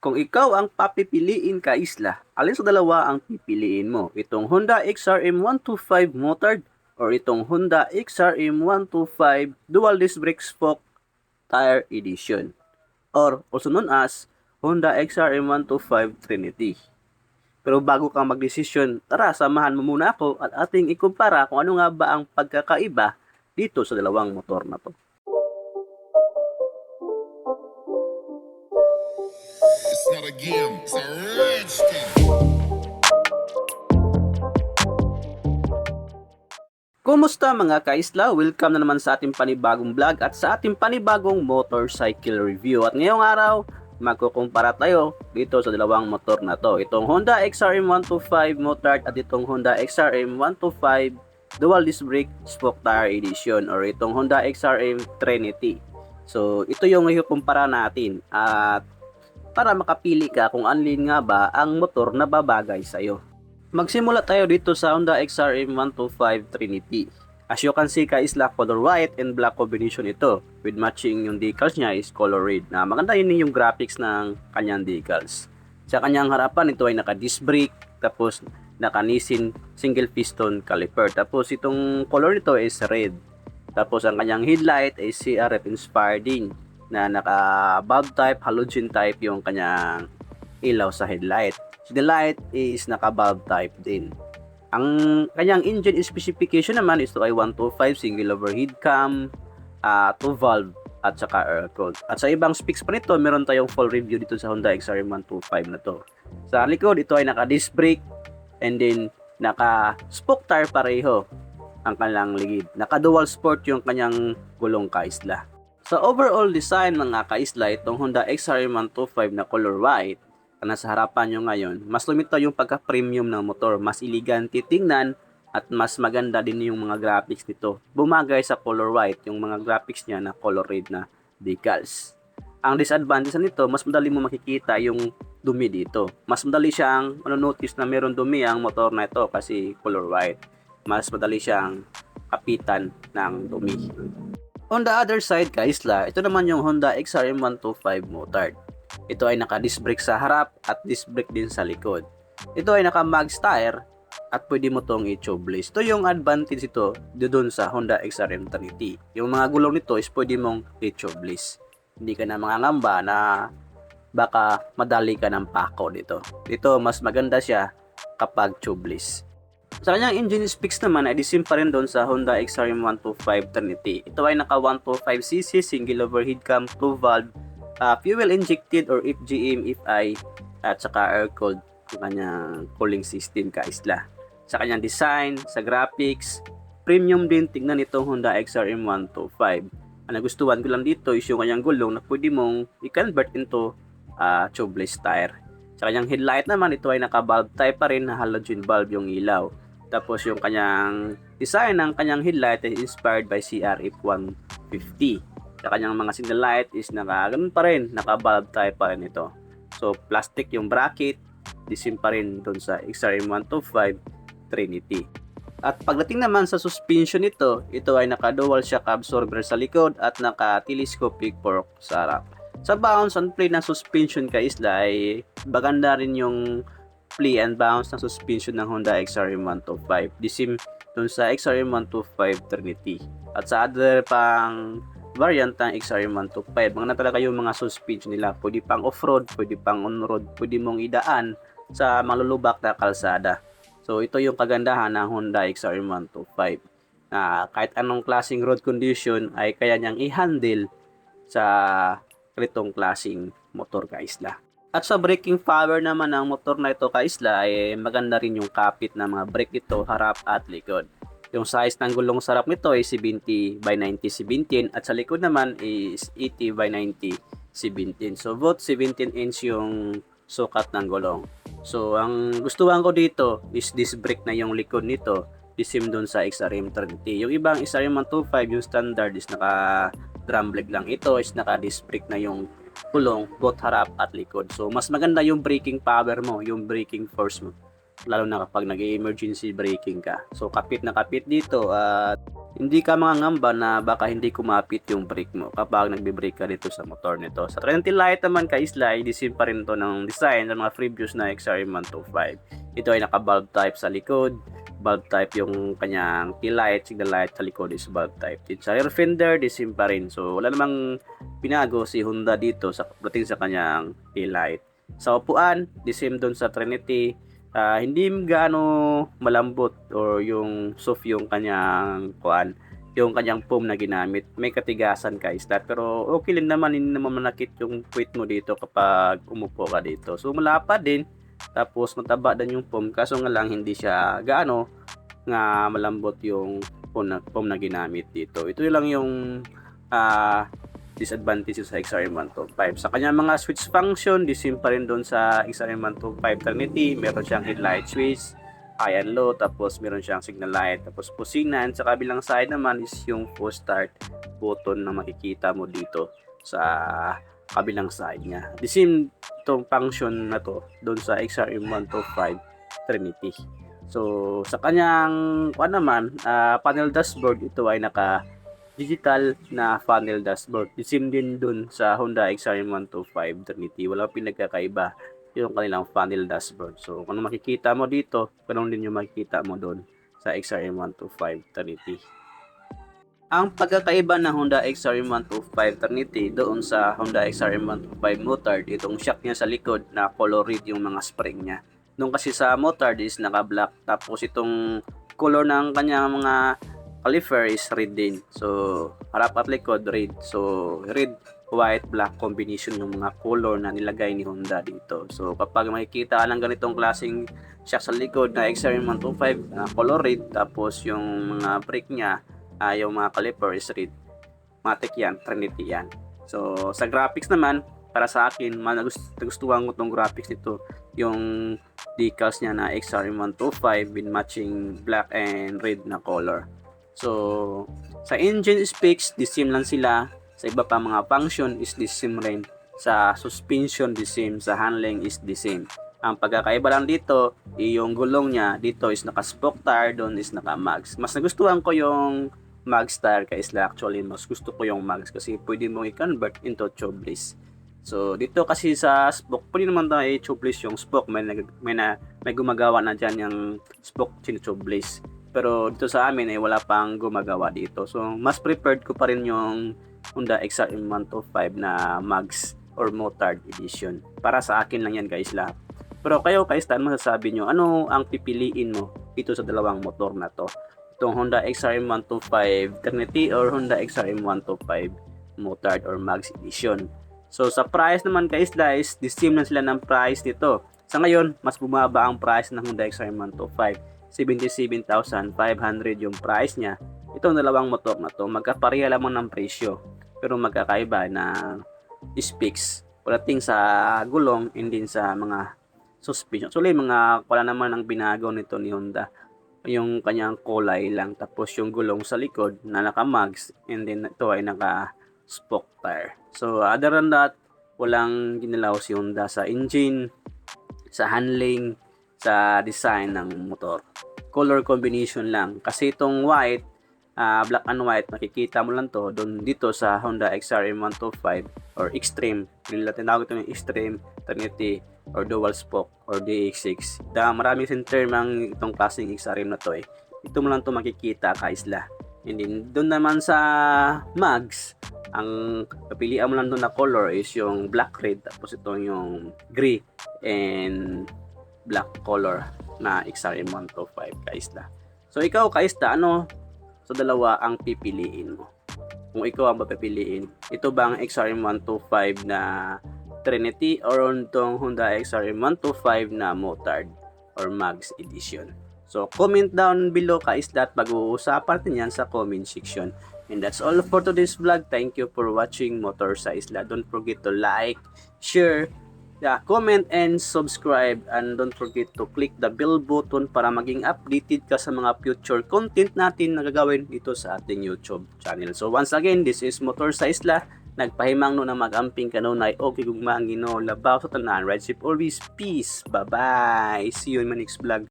Kung ikaw ang papipiliin ka isla, alin sa dalawa ang pipiliin mo? Itong Honda XRM 125 motard or itong Honda XRM 125 dual disc brake spoke tire edition or also known as Honda XRM 125 Trinity. Pero bago ka magdesisyon, tara samahan mo muna ako at ating ikumpara kung ano nga ba ang pagkakaiba dito sa dalawang motor na to. Game, it's. Kumusta mga kaisla? Welcome na naman sa ating panibagong vlog at sa ating panibagong motorcycle review. At ngayong araw, magkukumpara tayo dito sa dalawang motor na to. Itong Honda XRM 125 motard at itong Honda XRM 125 dual disc brake spoke tire edition or itong Honda XRM Trinity. So, ito yung ikukumpara natin at para makapili ka kung alin nga ba ang motor na babagay sa'yo. Magsimula tayo dito sa Honda XRM 125 Trinity. As you can see ka is la color white and black combination ito. With matching yung decals niya is color red. Na maganda yun yung graphics ng kanyang decals. Sa kanyang harapan ito ay naka disc brake tapos naka Nissin single piston caliper. Tapos itong color nito is red. Tapos ang kanyang headlight ay CRF inspired din na naka bulb type, halogen type yung kanyang ilaw sa headlight. The light is naka bulb type din. Ang kanyang engine specification naman is ito ay 125 single overhead cam, uh, 2 valve at saka air cooled. At sa ibang specs pa nito, meron tayong full review dito sa Honda XRM 125 na to. Sa likod, ito ay naka disc brake and then naka spoke tire pareho ang kanilang ligid. Naka dual sport yung kanyang gulong kaisla. Sa overall design mga kaisla, itong Honda XRM 125 na color white na nasa harapan nyo ngayon, mas lumitaw yung pagka-premium ng motor, mas elegante tingnan at mas maganda din yung mga graphics nito. Bumagay sa color white yung mga graphics niya na color red na decals. Ang disadvantage nito, mas madali mo makikita yung dumi dito. Mas madali siyang ano-notice na meron dumi ang motor na ito kasi color white. Mas madali siyang kapitan ng dumi. On the other side, kaisla, ito naman yung Honda XRM 125 motard. Ito ay naka-disc brake sa harap at disc brake din sa likod. Ito ay naka-mags tire at pwede mo tong i-tubeless. Ito yung advantage ito doon sa Honda XRM Trinity. Yung mga gulong nito is pwede mong i-tubeless. Hindi ka na mangangamba na baka madali ka ng pako dito. Dito mas maganda siya kapag tubeless. Sa kanyang engine specs naman ay disim pa rin doon sa Honda XRM 125 Trinity. Ito ay naka 125cc single overhead cam 2 valve uh, fuel injected or FGM FI at saka air cooled yung kanyang cooling system kaisla. Sa kanyang design, sa graphics, premium din tingnan itong Honda XRM 125. Ang nagustuhan ko lang dito is yung kanyang gulong na pwede mong i-convert into uh, tubeless tire. Sa kanyang headlight naman, ito ay naka-bulb type pa rin na halogen bulb yung ilaw. Tapos yung kanyang design ng kanyang headlight ay inspired by CRF 150. Sa kanyang mga signal light is naka ganun pa rin, naka bulb type pa rin ito. So plastic yung bracket, disim pa rin doon sa XRM 125 Trinity. At pagdating naman sa suspension nito, ito ay naka dual shock absorber sa likod at naka telescopic fork sa harap. Sa bounce and play ng suspension ka isla ay baganda rin yung play and bounce ng suspension ng Honda XRM 125. Disim dun sa XRM 125 Trinity. At sa other pang variant ng XRM 125, mga na talaga yung mga suspension nila. Pwede pang off-road, pwede pang on-road, pwede mong idaan sa malulubak na kalsada. So ito yung kagandahan ng Honda XRM 125 na kahit anong klaseng road condition ay kaya niyang i-handle sa ganitong klaseng motor kaisla. At sa braking power naman ng motor na ito kaisla ay maganda rin yung kapit ng mga brake nito harap at likod. Yung size ng gulong sarap nito ay 70 by 90 17 at sa likod naman is 80 by 90 17. So both 17 inch yung sukat ng gulong. So ang gustuhan ko dito is this brake na yung likod nito disim doon sa XRM 30. Yung ibang XRM 125 yung standard is naka drum lang. Ito is naka disc brake na yung gulong both harap at likod. So mas maganda yung braking power mo, yung braking force mo lalo na kapag nag-emergency braking ka. So kapit na kapit dito at hindi ka mangangamba na baka hindi kumapit yung brake mo kapag nagbe-brake ka dito sa motor nito. Sa Trinity Light naman ka isla, i-design pa rin to ng design ng mga previous na XRM125. Ito ay naka-bulb type sa likod, bulb type yung kanyang key light, signal light sa likod is bulb type. Din sa rear fender, design pa rin. So wala namang pinago si Honda dito sa dating sa kanyang key light. Sa upuan, the same doon sa Trinity, ah, hindi gaano malambot or yung soft yung kanyang kuan yung kanyang foam na ginamit may katigasan ka isla pero okay lang naman hindi naman manakit yung puwit mo dito kapag umupo ka dito so malapad din tapos mataba din yung foam kaso nga lang hindi siya gaano nga malambot yung foam na, foam na ginamit dito ito lang yung ah disadvantage sa XRM125. Sa kanya mga switch function, the same pa rin doon sa XRM125 Trinity. Meron siyang headlight switch, high and low, tapos meron siyang signal light, tapos pusinan. Sa kabilang side naman is yung push start button na makikita mo dito sa kabilang side niya. The same itong function na to doon sa XRM125 Trinity. So, sa kanyang kuan naman, ah, panel dashboard ito ay naka digital na funnel dashboard. The same din dun sa Honda XRM125 Trinity. Walang pinagkakaiba yung kanilang funnel dashboard. So, kung ano makikita mo dito, ganun din yung makikita mo doon sa XRM125 Trinity. Ang pagkakaiba ng Honda XRM125 Trinity doon sa Honda XRM125 Motard, itong shock niya sa likod na color red yung mga spring niya. Doon kasi sa Motard is naka-black tapos itong color ng kanyang mga caliper is red din. So, harap at likod red. So, red, white, black combination yung mga color na nilagay ni Honda dito. So, kapag makikita ka ng ganitong klaseng shock sa likod na XRM125 na color red, tapos yung mga brake niya, yung mga caliper is red. Matic yan, Trinity yan. So, sa graphics naman, para sa akin, man, nagust- nagustuhan ko tong graphics nito. Yung decals niya na XRM125 with matching black and red na color. So, sa engine specs, the same lang sila. Sa iba pa mga function is the same rin. Sa suspension, the same. Sa handling is the same. Ang pagkakaiba lang dito, yung gulong niya, dito is naka-spoke tire, doon is naka-mags. Mas nagustuhan ko yung mags tire kay Isla. Actually, mas gusto ko yung mags kasi pwede mong i-convert into tubeless. So, dito kasi sa spoke, pwede naman tayo i-tubeless yung spoke. May, may, na, may gumagawa na dyan yung spoke tubeless. Pero dito sa amin ay wala pang gumagawa dito. So, mas preferred ko pa rin yung Honda XRM125 na mags or motard edition. Para sa akin lang yan guys lahat. Pero kayo guys, ano masasabi nyo? Ano ang pipiliin mo dito sa dalawang motor na to? Itong Honda XRM125 Trinity or Honda XRM125 motard or mags edition. So sa price naman guys guys, the same lang sila ng price dito. Sa ngayon, mas bumaba ang price ng Honda XRM125. 77,500 yung price niya. Itong dalawang motor na to, magkapareha lamang ng presyo. Pero magkakaiba na specs pagdating sa gulong and din sa mga suspension. So, mga wala naman ang binago nito ni Honda. Yung kanyang kulay lang. Tapos yung gulong sa likod na naka-mags and then ito ay naka-spoke tire. So, other than that, walang ginalaw si Honda sa engine, sa handling, sa design ng motor. Color combination lang. Kasi itong white, ah, black and white, makikita mo lang to doon dito sa Honda XRM125 or Extreme. Nila tinawag ito yung Extreme, Trinity, or Dual Spoke, or DX6. Da, marami kasing term ang itong klaseng XRM na to eh. Ito mo lang to makikita kaisla. And then, doon naman sa mags, ang papilian mo lang doon na color is yung black red tapos ito yung gray and black color na XRM125 kaisla. So ikaw kaisla, ano sa dalawa ang pipiliin mo? Kung ikaw ang papipiliin, ito ba ang XRM125 na Trinity or itong Honda XRM125 na Motard or Mags Edition? So comment down below kaisla at pag-uusapan natin yan sa comment section. And that's all for today's vlog. Thank you for watching Motor sa Isla. Don't forget to like, share, yeah, comment and subscribe and don't forget to click the bell button para maging updated ka sa mga future content natin na gagawin dito sa ating YouTube channel. So once again, this is Motor sa Isla. Nagpahimang no na magamping kanunay okay kung mangino labaw sa tanan. Ride safe always. Peace. Bye-bye. See you in my next vlog.